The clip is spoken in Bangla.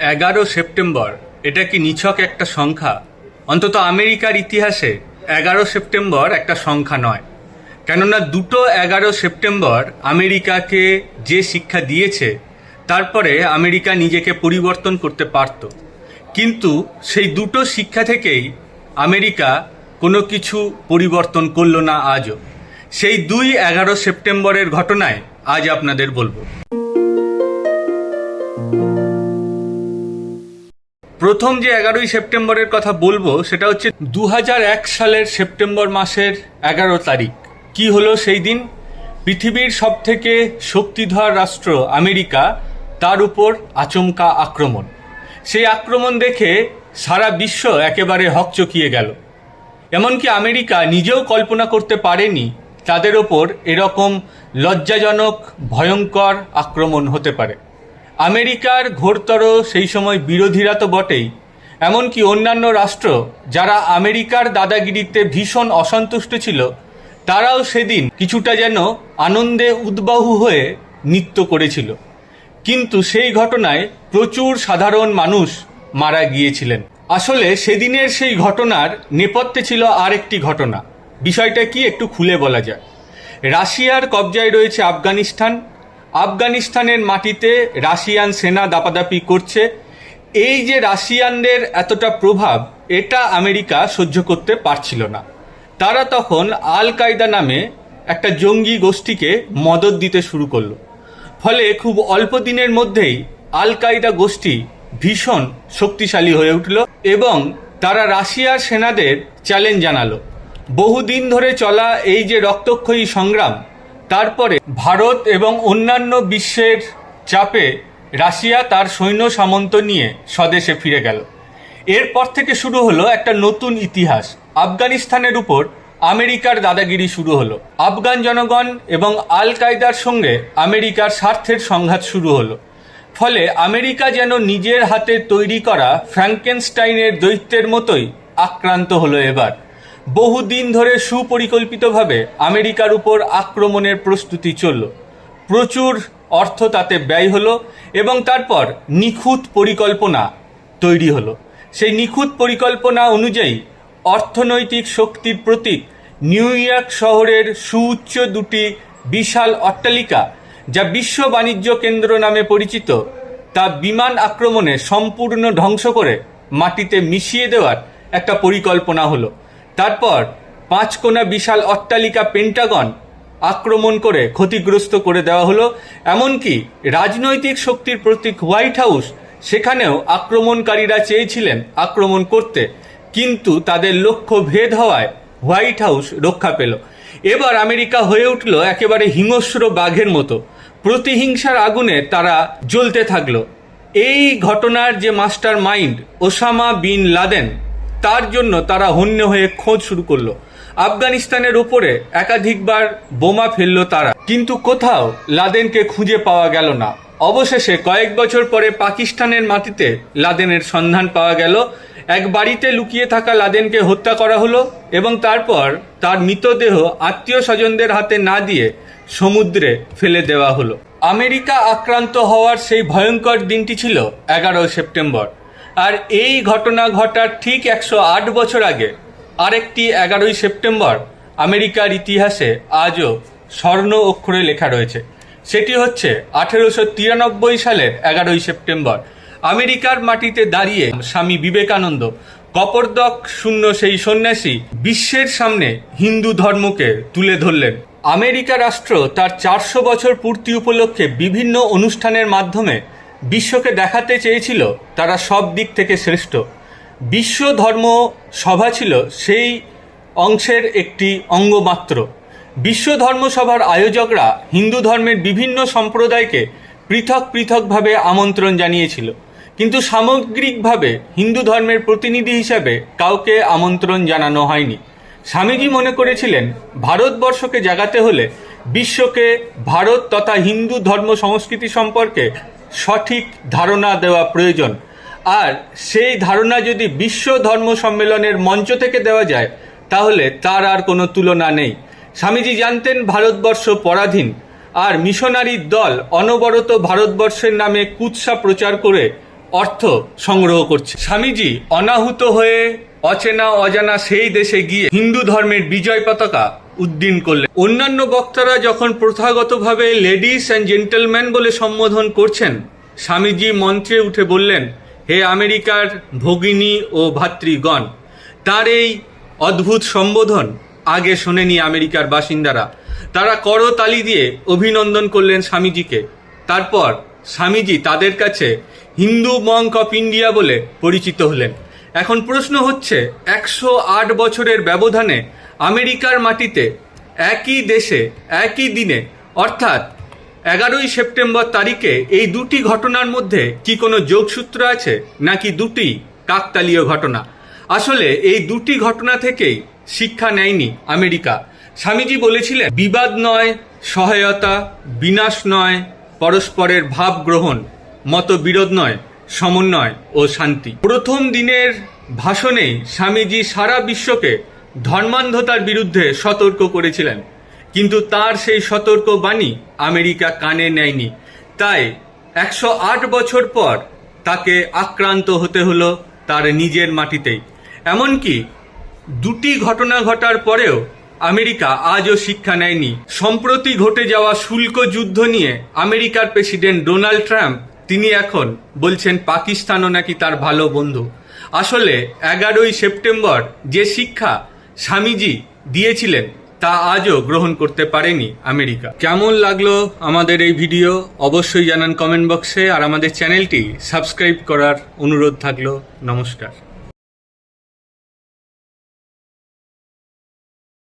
এগারো সেপ্টেম্বর, এটা কি নিছক একটা সংখ্যা? অন্তত আমেরিকার ইতিহাসে এগারো সেপ্টেম্বর একটা সংখ্যা নয়। কেননা দুটো এগারো সেপ্টেম্বর আমেরিকাকে যে শিক্ষা দিয়েছে, তারপরে আমেরিকা নিজেকে পরিবর্তন করতে পারত। কিন্তু সেই দুটো শিক্ষা থেকেই আমেরিকা কোনো কিছু পরিবর্তন করল না আজও। সেই দুই এগারো সেপ্টেম্বরের ঘটনায় আজ আপনাদের বলব। প্রথম যে এগারোই সেপ্টেম্বরের কথা বলব, সেটা হচ্ছে দু সালের সেপ্টেম্বর মাসের এগারো তারিখ। কি হলো সেই দিন? পৃথিবীর সব থেকে শক্তিধর রাষ্ট্র আমেরিকা, তার উপর আচমকা আক্রমণ। সেই আক্রমণ দেখে সারা বিশ্ব একেবারে হকচকিয়ে গেল। এমনকি আমেরিকা নিজেও কল্পনা করতে পারেনি তাদের ওপর এরকম লজ্জাজনক, ভয়ঙ্কর আক্রমণ হতে পারে। আমেরিকার ঘোরতর সেই সময় বিরোধীরা তো বটেই, এমনকি অন্যান্য রাষ্ট্র যারা আমেরিকার দাদাগিরিতে ভীষণ অসন্তুষ্ট ছিল, তারাও সেদিন কিছুটা যেন আনন্দে উদ্বাহু হয়ে নৃত্য করেছিল। কিন্তু সেই ঘটনায় প্রচুর সাধারণ মানুষ মারা গিয়েছিলেন। আসলে সেদিনের সেই ঘটনার নেপথ্যে ছিল আরেকটি ঘটনা। বিষয়টা কি একটু খুলে বলা যায়। রাশিয়ার কবজায় রয়েছে আফগানিস্তান আফগানিস্তানের মাটিতে রাশিয়ান সেনা দাপাদাপি করছে। এই যে রাশিয়ানদের এতটা প্রভাব, এটা আমেরিকা সহ্য করতে পারছিল না। তারা তখন আল কায়দা নামে একটা জঙ্গি গোষ্ঠীকে মদত দিতে শুরু করল। ফলে খুব অল্প দিনের মধ্যেই আল কায়দা গোষ্ঠী ভীষণ শক্তিশালী হয়ে উঠল এবং তারা রাশিয়ার সেনাদের চ্যালেঞ্জ জানালো। বহুদিন ধরে চলা এই যে রক্তক্ষয়ী সংগ্রাম তারপরে ভারত এবং অন্যান্য বিশ্বের চাপে রাশিয়া তার সৈন্য সামন্ত নিয়ে স্বদেশে ফিরে গেল। এরপর থেকে শুরু হলো একটা নতুন ইতিহাস। আফগানিস্তানের উপর আমেরিকার দাদাগিরি শুরু হলো। আফগান জনগণ এবং আল কায়দার সঙ্গে আমেরিকার স্বার্থের সংঘাত শুরু হলো। ফলে আমেরিকা যেন নিজের হাতে তৈরি করা ফ্র্যাঙ্কেনস্টাইনের দৈত্যের মতোই আক্রান্ত হলো এবার। বহুদিন ধরে সুপরিকল্পিতভাবে আমেরিকার উপর আক্রমণের প্রস্তুতি চলল। প্রচুর অর্থ তাতে ব্যয় হলো এবং তারপর নিখুঁত পরিকল্পনা তৈরি হলো। সেই নিখুঁত পরিকল্পনা অনুযায়ী অর্থনৈতিক শক্তির প্রতীক নিউ ইয়র্ক শহরের সুউচ্চ দুটি বিশাল অট্টালিকা যা বিশ্ব বাণিজ্য কেন্দ্র নামে পরিচিত, তা বিমান আক্রমণে সম্পূর্ণ ধ্বংস করে মাটিতে মিশিয়ে দেওয়ার একটা পরিকল্পনা হলো। তারপর পাঁচকোনা বিশাল অট্টালিকা পেন্টাগন আক্রমণ করে ক্ষতিগ্রস্ত করে দেওয়া হলো, এমনকি রাজনৈতিক শক্তির প্রতীক হোয়াইট হাউস সেখানেও আক্রমণকারীরা চেয়েছিলেন আক্রমণ করতে, কিন্তু তাদের লক্ষ্য ভেদ হওয়ায় হোয়াইট হাউস রক্ষা পেল। এবার আমেরিকা হয়ে উঠল একেবারে হিংস্র বাঘের মতো। প্রতিহিংসার আগুনে তারা জ্বলতে থাকল। এই ঘটনার যে master mind Osama bin Laden তার জন্য তারা হন্য হয়ে খোঁজ শুরু করল। আফগানিস্তানের উপরে একাধিকবার বোমা ফেলল তারা। কিন্তু কোথাও লাদেনকে খুঁজে পাওয়া গেল না। অবশেষে কয়েক বছর পরে পাকিস্তানের মাটিতে লাদেনের সন্ধান পাওয়া গেল। এক বাড়িতে লুকিয়ে থাকা লাদেনকে হত্যা করা হলো এবং তারপর তার মৃতদেহ আত্মীয় স্বজনদের হাতে না দিয়ে সমুদ্রে ফেলে দেওয়া হলো। আমেরিকা আক্রান্ত হওয়ার সেই ভয়ঙ্কর দিনটি ছিল এগারো সেপ্টেম্বর। আর এই ঘটনা ঘটার ঠিক একশো আট বছর আগে, আরেকটি এগারোই সেপ্টেম্বর, আমেরিকার ইতিহাসে আজও স্বর্ণ অক্ষরে লেখা রয়েছে। সেটি হচ্ছে আঠেরোশো তিরানব্বই সালের এগারোই সেপ্টেম্বর। আমেরিকার মাটিতে দাঁড়িয়ে স্বামী বিবেকানন্দ, কপরদক শূন্য সেই সন্ন্যাসী বিশ্বের সামনে হিন্দু ধর্মকে তুলে ধরলেন। আমেরিকা রাষ্ট্র তার চারশো বছর পূর্তি উপলক্ষে বিভিন্ন অনুষ্ঠানের মাধ্যমে বিশ্বকে দেখাতে চেয়েছিল তারা সব দিক থেকে শ্রেষ্ঠ। বিশ্ব ধর্ম সভা ছিল সেই অংশের একটি অঙ্গ মাত্র বিশ্ব ধর্মসভার আয়োজকরা হিন্দু ধর্মের বিভিন্ন সম্প্রদায়কে পৃথক পৃথকভাবে আমন্ত্রণ জানিয়েছিল। কিন্তু সামগ্রিকভাবে হিন্দু ধর্মের প্রতিনিধি হিসাবে কাউকে আমন্ত্রণ জানানো হয়নি। স্বামীজি মনে করেছিলেন, ভারতবর্ষকে জাগাতে হলে বিশ্বকে ভারত তথা হিন্দু ধর্ম সংস্কৃতি সম্পর্কে সঠিক ধারণা দেওয়া প্রয়োজন। আর সেই ধারণা যদি বিশ্ব ধর্ম সম্মেলনের মঞ্চ থেকে দেওয়া যায়, তাহলে তার আর কোনো তুলনা নেই। স্বামীজি জানতেন ভারতবর্ষ পরাধীন, আর মিশনারির দল অনবরত ভারতবর্ষের নামে কুৎসা প্রচার করে অর্থ সংগ্রহ করছে। স্বামীজি অনাহুত হয়ে অচেনা অজানা সেই দেশে গিয়ে হিন্দু ধর্মের বিজয় পতাকা উদ্দিন করলেন। অন্যান্য বক্তারা যখন প্রথাগতভাবে লেডিস অ্যান্ড জেন্টলম্যান বলে সম্বোধন করছেন, স্বামীজি মন্ত্রে উঠে বললেন, হে আমেরিকার ভগিনী ও ভাতৃগণ, তার এই অদ্ভুত সম্বোধন আগে শোনেনি আমেরিকার বাসিন্দারা। তারা করতালি দিয়ে অভিনন্দন করলেন স্বামীজিকে। তারপর স্বামীজি তাদের কাছে হিন্দু মঙ্ক অফ ইন্ডিয়া বলে পরিচিত হলেন। এখন প্রশ্ন হচ্ছে, একশো আট বছরের ব্যবধানে আমেরিকার মাটিতে একই দেশে একই দিনে, অর্থাৎ এগারোই সেপ্টেম্বর তারিখে এই দুটি ঘটনার মধ্যে কি কোনো যোগসূত্র আছে, নাকি দুটি কাকতালীয় ঘটনা? আসলে এই দুটি ঘটনা থেকেই শিক্ষা নেয়নি আমেরিকা। স্বামীজি বলেছিলেন, বিবাদ নয়, সহায়তা, বিনাশ নয়, পরস্পরের ভাব গ্রহণ মত বিরোধ নয়, সমন্বয় ও শান্তি। প্রথম দিনের ভাষণেই স্বামীজি সারা বিশ্বকে ধর্মান্ধতার বিরুদ্ধে সতর্ক করেছিলেন। কিন্তু তার সেই সতর্ক বাণী আমেরিকা কানে নেয়নি। তাই একশো আট বছর পর তাকে আক্রান্ত হতে হলো তার নিজের মাটিতেই। এমনকি দুটি ঘটনা ঘটার পরেও আমেরিকা আজও শিক্ষা নেয়নি। সম্প্রতি ঘটে যাওয়া শুল্ক যুদ্ধ নিয়ে আমেরিকার প্রেসিডেন্ট ডোনাল্ড ট্রাম্প তিনি এখন বলছেন পাকিস্তানও নাকি তার ভালো বন্ধু। আসলে এগারোই সেপ্টেম্বর যে শিক্ষা স্বামীজি দিয়েছিলেন, তা আজও গ্রহণ করতে পারেনি আমেরিকা। কেমন লাগল আমাদের এই ভিডিও অবশ্যই জানান কমেন্ট বক্সে, আর আমাদের চ্যানেলটি সাবস্ক্রাইব করার অনুরোধ থাকল, নমস্কার।